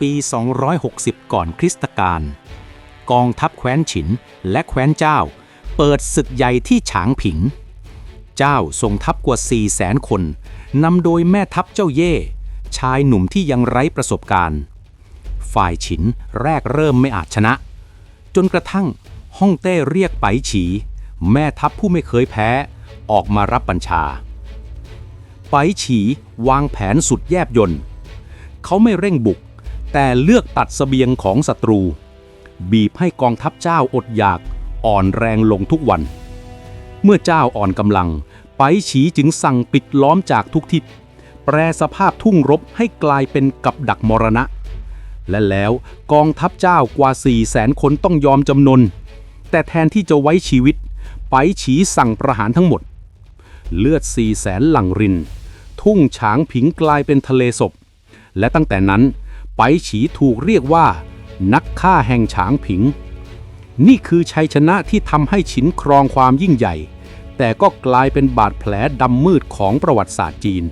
ปี 260 ก่อนคริสตกาลกองทัพแคว้นฉินและแคว้นเจ้า เปิดศึกใหญ่ที่ฉางผิง เจ้าส่งทัพกว่า 4 0 0แสนคนนำโดยแม่ทัพเจ้าเย่ ชายหนุ่มที่ยังไร้ประสบการณ์ ฝ่ายฉินแรกเริ่มไม่อาจชนะ จนกระทั่งฮ่องเต้เรียกไปฉี แม่ทัพผู้ไม่เคยแพ้ ออกมารับบัญชา ไปฉีวางแผนสุดแยบยนต์ เขาไม่เร่งบุก แต่เลือกตัดเสบียงของศัตรู บีบให้กองทัพเจ้าอดอยากอ่อนแรงลงทุกวัน เมื่อเจ้าอ่อนกำลัง ไปฉีจึงสั่งปิดล้อมจากทุกทิศ แปรสภาพทุ่งรบให้กลายเป็นกับดักมรณะ และแล้วกองทัพเจ้ากว่า4 0 0แสนคนต้องยอมจำนน แต่แทนที่จะไว้ชีวิต ไปฉีสั่งประหารทั้งหมด เลือด4 0 0แสนหลั่งริน ทุ่งฉางผิงกลายเป็นทะเลศพ และตั้งแต่นั้น ไปฉีถูกเรียกว่า นักฆ่าแห่งฉางผิง นี่คือชัยชนะที่ทำให้ฉินครองความยิ่งใหญ่ แต่ก็กลายเป็นบาดแผลดำมืดของประวัติศาสตร์จีน